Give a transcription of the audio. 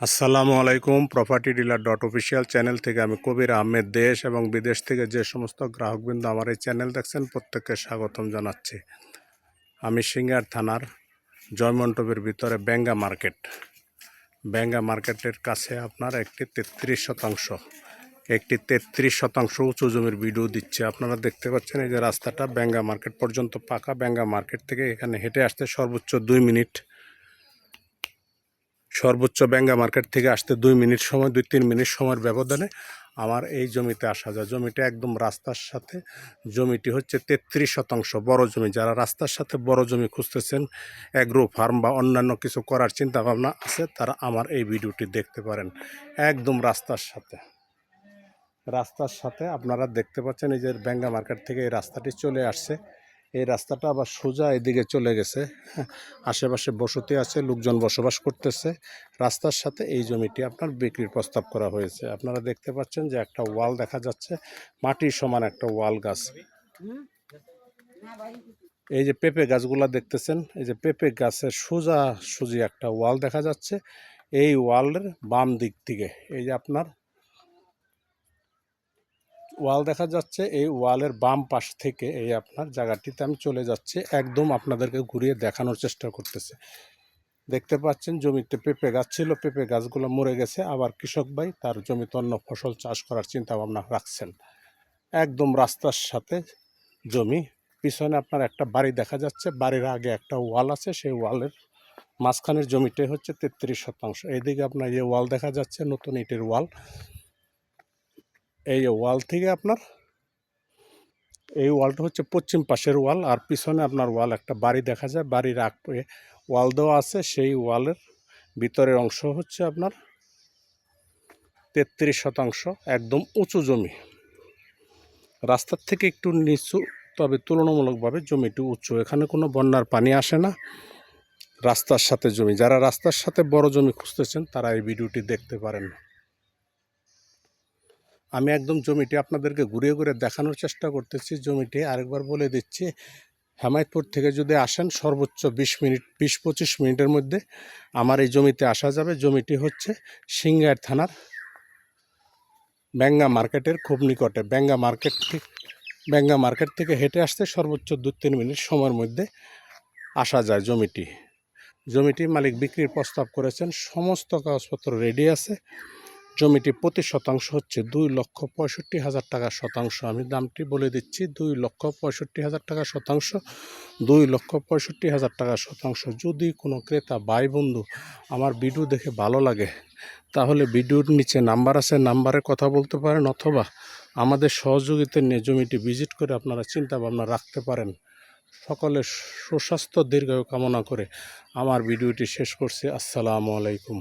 আসসালামু আলাইকুম property dealer dot official channel থেকে আমি কবির আহমেদ। দেশ এবং বিদেশ থেকে যে সমস্ত গ্রাহকবৃন্দ আমার এই চ্যানেল দেখছেন, প্রত্যেককে স্বাগতম জানাচ্ছি। আমি সিঙ্গার থানার জয়মণ্ডপের ভিতরে ব্যাঙ্গা মার্কেট। ব্যাঙ্গা মার্কেটের কাছে আপনার একটি তেত্রিশ শতাংশ, একটি তেত্রিশ শতাংশ উঁচু জমির ভিডিও দিচ্ছে। আপনারা দেখতে পাচ্ছেন এই যে রাস্তাটা ব্যাঙ্গা মার্কেট পর্যন্ত পাকা। ব্যাঙ্গা মার্কেট থেকে এখানে হেঁটে আসতে সর্বোচ্চ দুই মিনিট সর্বোচ্চ ব্যাঙ্গা মার্কেট থেকে আসতে দুই মিনিট সময়, দুই তিন মিনিট সময়ের ব্যবধানে আমার এই জমিতে আসা যায়। জমিটা একদম রাস্তার সাথে। জমিটি হচ্ছে তেত্রিশ শতাংশ বড় জমি। যারা রাস্তার সাথে বড় জমি খুঁজতেছেন অ্যাগ্রো ফার্ম বা অন্যান্য কিছু করার চিন্তা ভাবনা আছে, তারা আমার এই ভিডিওটি দেখতে পারেন। একদম রাস্তার সাথে। রাস্তার সাথে আপনারা দেখতে পাচ্ছেন এই যে ব্যাঙ্গা মার্কেট থেকে এই রাস্তাটি চলে আসছে। এই রাস্তাটা আবার সোজা এদিকে চলে গেছে। আশেপাশে বসতি আছে, লোকজন বসবাস করতেছে। রাস্তার সাথে এই জমিটি আপনার বিক্রির প্রস্তাব করা হয়েছে। আপনারা দেখতে পাচ্ছেন যে একটা ওয়াল দেখা যাচ্ছে, মাটির সমান একটা ওয়াল গাছ। এই যে পেঁপে গাছগুলা দেখতেছেন, এই যে পেঁপে গাছের সোজা সুজি একটা ওয়াল দেখা যাচ্ছে। এই ওয়ালের বাম দিক থেকে এই যে আপনার ওয়াল দেখা যাচ্ছে, এই ওয়ালের বাম পাশ থেকে এই আপনার জায়গাটিতে আমি চলে যাচ্ছি। একদম আপনাদেরকে ঘুরিয়ে দেখানোর চেষ্টা করতেছে। দেখতে পাচ্ছেন, জমিতে পেঁপে গাছ ছিল, পেঁপে গাছগুলো মরে গেছে। আবার কৃষক ভাই তার জমিতে অন্য ফসল চাষ করার চিন্তা ভাবনা রাখছেন। একদম রাস্তার সাথে জমি, পিছনে আপনার একটা বাড়ি দেখা যাচ্ছে। বাড়ির আগে একটা ওয়াল আছে, সেই ওয়ালের মাঝখানের জমিটাই হচ্ছে তেত্রিশ শতাংশ। এইদিকে আপনার যে ওয়াল দেখা যাচ্ছে, নতুন ইটের ওয়াল। এই ওয়াল থেকে আপনার, এই ওয়ালটা হচ্ছে পশ্চিম পাশের ওয়াল আর পিছনে আপনার ওয়াল একটা বাড়ি দেখা যায়। বাড়ির আগ ওয়াল দেওয়া আছে, সেই ওয়ালের ভিতরের অংশ হচ্ছে আপনার তেত্রিশ শতাংশ একদম উঁচু জমি। রাস্তার থেকে একটু নিচু, তবে তুলনামূলকভাবে জমিটি উঁচু। এখানে কোনো বন্যার পানি আসে না। রাস্তার সাথে জমি, যারা রাস্তার সাথে বড় জমি খুঁজতেছেন তারা এই ভিডিওটি দেখতে পারেন। আমি একদম জমিটি আপনাদেরকে ঘুরিয়ে ঘুরে দেখানোর চেষ্টা করতেছি। জমিটি আরেকবার বলে দিচ্ছি, হেমায়তপুর থেকে যদি আসেন সর্বোচ্চ বিশ মিনিট, বিশ পঁচিশ মিনিটের মধ্যে আমার এই জমিতে আসা যাবে। জমিটি হচ্ছে সিঙ্গার থানার ব্যাঙ্গা মার্কেটের খুব নিকটে। ব্যাঙ্গা মার্কেট ব্যাঙ্গা মার্কেট থেকে হেঁটে আসতে সর্বোচ্চ দু তিন মিনিট সময়ের মধ্যে আসা যায় জমিটি। জমিটি মালিক বিক্রির প্রস্তাব করেছেন, সমস্ত কাগজপত্র রেডি আছে। জমিটি প্রতি শতাংশ হচ্ছে দুই লক্ষ পঁয়ষট্টি হাজার টাকা শতাংশ। আমি দামটি বলে দিচ্ছি, দুই লক্ষ পঁয়ষট্টি হাজার টাকা শতাংশ, দুই লক্ষ পঁয়ষট্টি হাজার টাকা শতাংশ। যদি কোনো ক্রেতা ভাই বন্ধু আমার ভিডিও দেখে ভালো লাগে, তাহলে ভিডিওর নিচে নাম্বার আছে, নাম্বারে কথা বলতে পারেন অথবা আমাদের সহযোগিতা নিয়ে জমিটি ভিজিট করে আপনারা চিন্তা ভাবনা রাখতে পারেন। সকলের সুস্বাস্থ্য, দীর্ঘায়ু কামনা করে আমার ভিডিওটি শেষ করছি। আসসালামু আলাইকুম।